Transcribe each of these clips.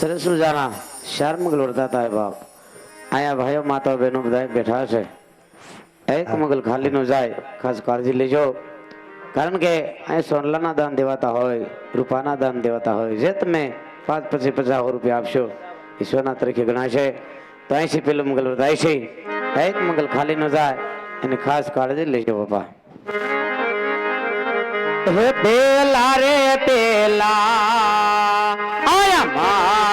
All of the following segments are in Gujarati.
સરસ મજાના શારમગલ વર્તાતા બાપ. અહીંયા ભાઈઓ માતા બહેનો બધા બેઠા છે. એક મગલ ખાલી નો જાય, ખાસ કાળજી લેજો. કારણ કે અહીં સોનલાના દાન દેવાતા હોય, રૂપાના દાન દેવાતા હોય, જે તમે પાંચ પછી પચાસ રૂપિયા આપશો, ઈશ્વરના તરીકે ગણાશે. તો અહીંથી પેલું મગલ વધાય છે. એક મગલ ખાલી નો જાય, એની ખાસ કાળજી લેજો બાપા. પેલા રે પેલા, આયા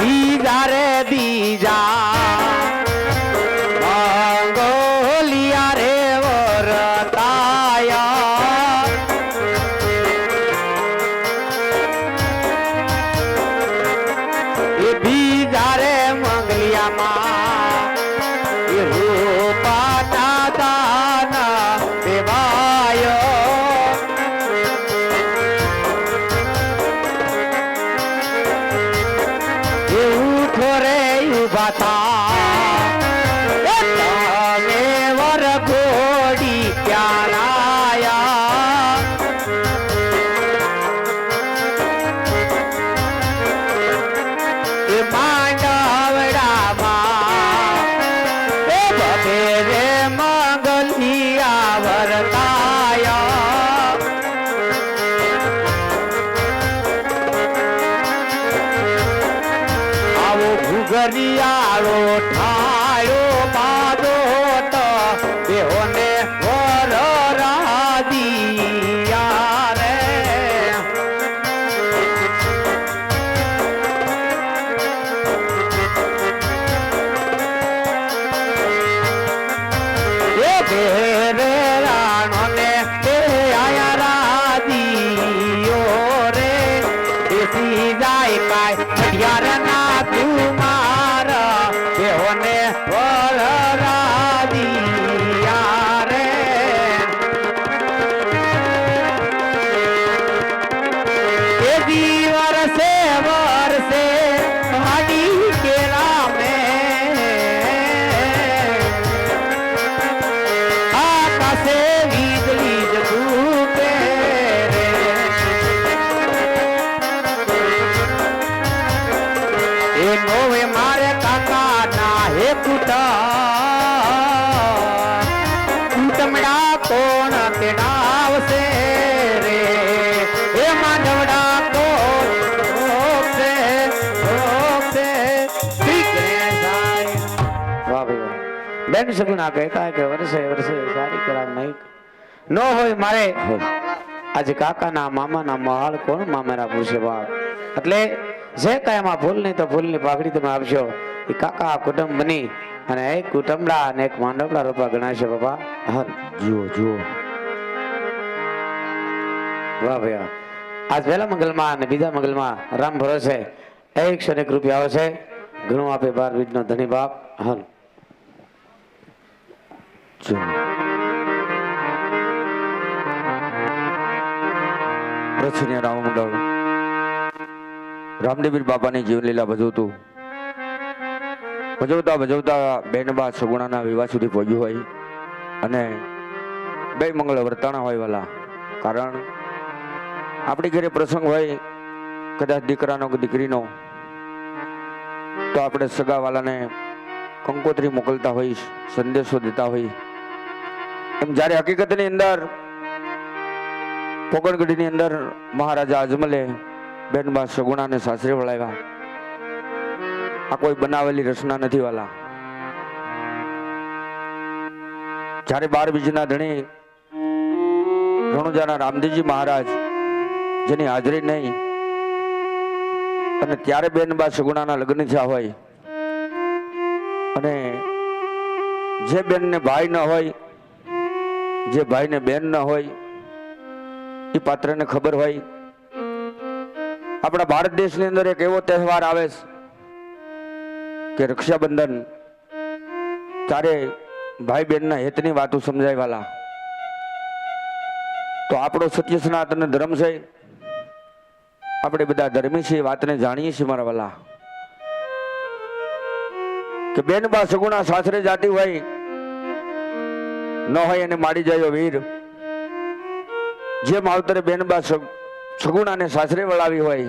એ બીજા ઘુઘરિયાળો ઠાળો બાદો તો બેહોને તેડાવશે રે. એ માધવડા બેન સગુણા કહેતા કે વર્ષે વર્ષે સારી કરા નહીં ન હોય મારે, આજે કાકાના, મામાના મહાળ કોણ મામેરા પૂછે બાપ. એટલે જે કાંઈ એમાં ભૂલ નહીં તો ભૂલની પાઘડી તમે આપશો એ કાકા કુટુંબ બની અને એક કુટુંબડા અને એક માંડવડા રૂપા ગણાશે બાપા. હા, જુઓ જુઓ. વાહ ભાઈ આજ પહેલા મંગલમાં અને બીજા મંગલમાં રામ ભરોસે. એકસો એક રૂપિયા આવશે ઘણું આપે બાર બીજનો ધની બાપ. હા જુઓ રામ મંડળ. રામદેવીર બાપાની જીવનલીલા ભજવતું. ભજવતા ભજવતા બેનબા સગુણાના વિવાહ સુધી પહોંચ્યું હોય. અને બે મંગળ વર્તાણા હોય વાલા. કારણ આપણી ઘરે પ્રસંગ હોય, કદાચ દીકરાનો કે દીકરીનો, તો આપણે સગાવાલાને કંકોત્રી મોકલતા હોય, સંદેશો દેતા હોય. એમ જ્યારે હકીકતની અંદર પોકણગઢીની અંદર મહારાજા અજમલે બહેનબા સગુણાને સાસરે વળાવ્યા. આ કોઈ બનાવેલી રચના નથી વાલા. જ્યારે બાર બીજના ધણી, રણુજાના રામદેવજી મહારાજ જેની હાજરી નહીં. અને ત્યારે બેનબા સગુણાના લગ્ન થયા હોય. અને જે બેનને ભાઈ ન હોય, જે ભાઈને બેન ન હોય, એ પાત્રને ખબર હોય. આપણા ભારત દેશની અંદર એક એવો તહેવાર આવે છે કે રક્ષાબંધન. ત્યારે ભાઈ બહેનના હિતની વાતો સમજાય વાલા. તો આપણો સત્ય સનાતન ધર્મ છે આપણે બધા ધર્મી છીએ, વાતને જાણીએ છીએ મારા વાલા. કે બેન બા સગુણા સાસરે જાતી હોય, ન હોય એને માડી જાય વીર. જે માવતરે બેન બા સગ- સગુણાને સાસરે વળાવી હોય,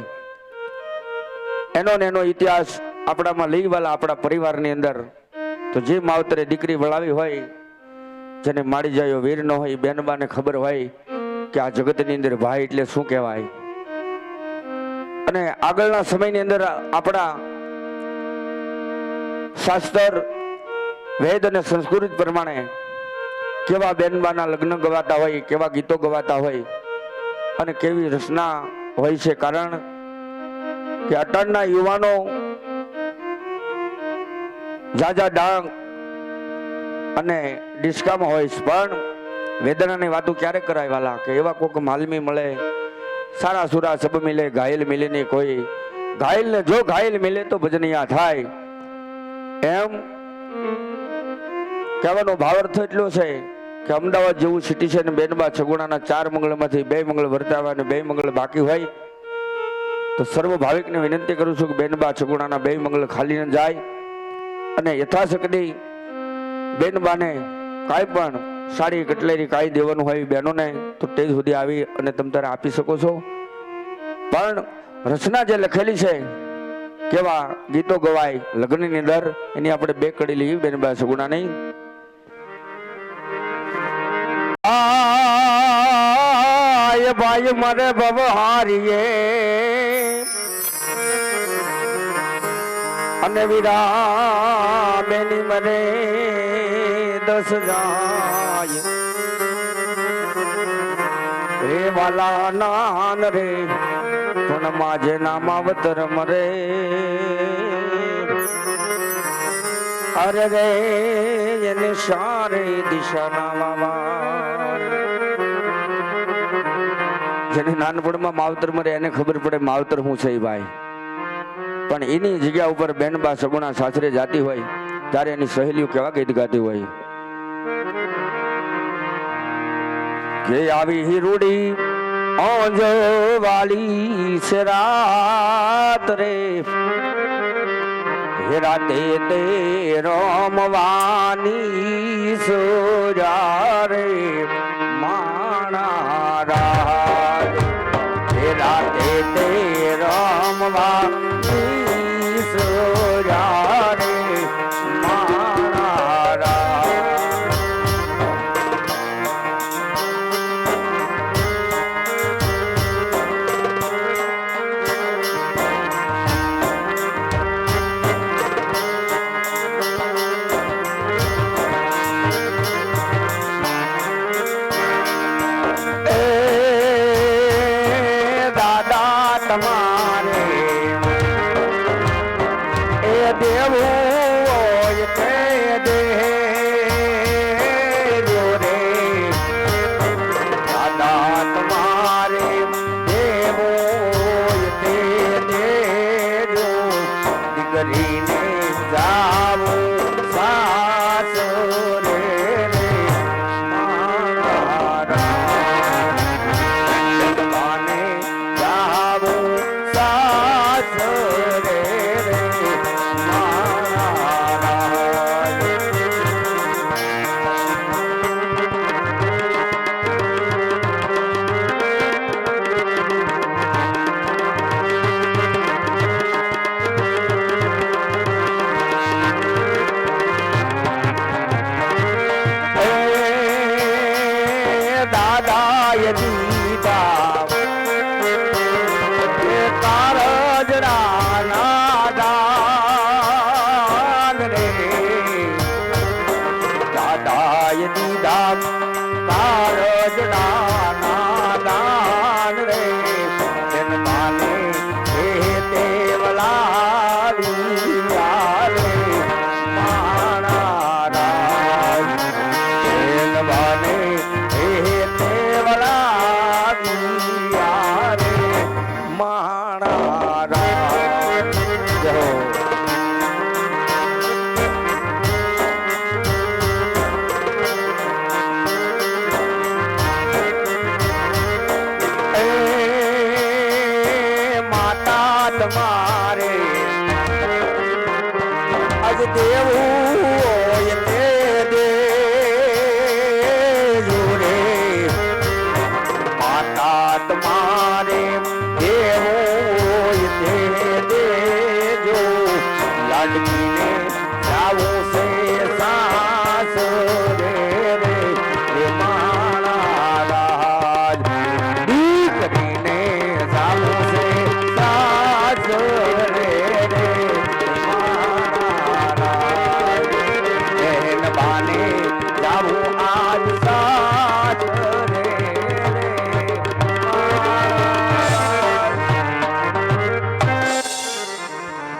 એનો ને એનો ઇતિહાસ આપણામાં લઈ વાલા આપણા પરિવારની અંદર. તો જે માવતરે દીકરી વળાવી હોય, જેને મારી જાય વીર ન હોય બેનબાને ખબર હોય કે આ જગતની અંદર ભાઈ એટલે શું કહેવાય? અને આગળના સમયની અંદર આપણા શાસ્ત્ર, વેદ અને સંસ્કૃત પ્રમાણે કેવા બેનબાના લગ્ન ગવાતા હોય, કેવા ગીતો ગવાતા હોય અને કેવી રચના હોય છે. કારણ કે અટાણના યુવાનો જાજા ડાંગ અને ડિસ્કામાં હોય છે. પણ વેદનાની વાતો ક્યારે કરાય વાલા? કે એવા કોઈક માલમી મળે સારા સુરા સબ મિલે, ઘાયલ મિલે ને કોઈ ઘાયલ ને જો ઘાયલ મિલે તો ભજનિયા થાય. એમ કહેવાનો ભાવાર્થ એટલો છે કે અમદાવાદ જેવું સિટી છે ને બેનબા છગુણાના ચાર મંગળમાંથી બે મંગળ વર્તાવા અને બે મંગળ બાકી હોય, તો સર્વ ભાવિકને વિનંતી કરું છું કે બેનબા છગુણાના બે મંગળ ખાલી ન જાય. અને યથાશક્તિ બેનબાને કાંઈ પણ સાડી કટલેરી કાઢી દેવાનું હોય બહેનોને, તો તે સુધી આવી અને તમે તારે આપી શકો છો. પણ રચના જે લખેલી છે, કેવા ગીતો ગવાય લગ્નની અંદર, એની આપણે બે કડી લઈએ બેનબા સગુણાની આય ભાઈ મને બબ હારીએ અને વિરા બેની મરે દસ જાય રે વાલા નાન રે, પણ માજે નામ અવતર મરે. અરે રે એને સારે દિશા નામા જેને નાનપણમાં માવતર મરે, એને ખબર પડે માવતર હું છે ભાઈ. પણ એની જગ્યા ઉપર બેનબા સગુણા સાસરે જાતી હોય, ત્યારે એની સહેલીઓ કેવા ગીત ગાતી હોય. કે આવી હિરુડી ઓંજ વાલી છે રાત રે રાતે તે રોમવાની સોજા રે.